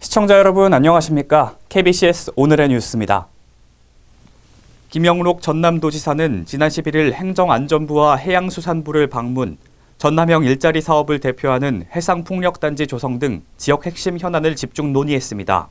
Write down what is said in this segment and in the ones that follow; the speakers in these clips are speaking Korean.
시청자 여러분 안녕하십니까? KBCS 오늘의 뉴스입니다. 김영록 전남도지사는 지난 11일 행정안전부와 해양수산부를 방문, 전남형 일자리 사업을 대표하는 해상풍력단지 조성 등 지역 핵심 현안을 집중 논의했습니다.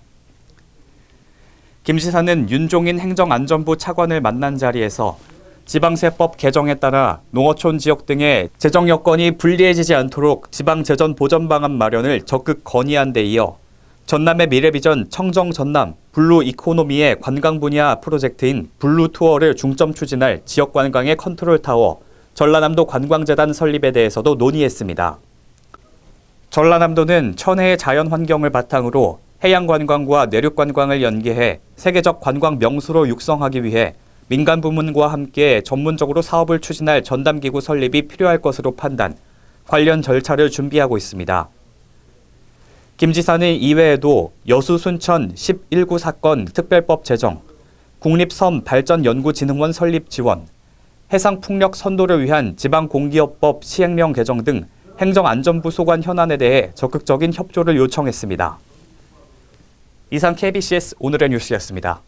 김 지사는 윤종인 행정안전부 차관을 만난 자리에서 지방세법 개정에 따라 농어촌 지역 등의 재정 여건이 불리해지지 않도록 지방재정 보전 방안 마련을 적극 건의한 데 이어 전남의 미래비전 청정 전남 블루 이코노미의 관광 분야 프로젝트인 블루 투어를 중점 추진할 지역 관광의 컨트롤 타워 전라남도 관광재단 설립에 대해서도 논의했습니다. 전라남도는 천혜의 자연 환경을 바탕으로 해양 관광과 내륙 관광을 연계해 세계적 관광 명소로 육성하기 위해 민간 부문과 함께 전문적으로 사업을 추진할 전담 기구 설립이 필요할 것으로 판단, 관련 절차를 준비하고 있습니다. 김 지사는 이외에도 여수 순천 11구 사건 특별법 제정, 국립섬 발전연구진흥원 설립 지원, 해상풍력 선도를 위한 지방공기업법 시행령 개정 등 행정안전부 소관 현안에 대해 적극적인 협조를 요청했습니다. 이상 KBCS 오늘의 뉴스였습니다.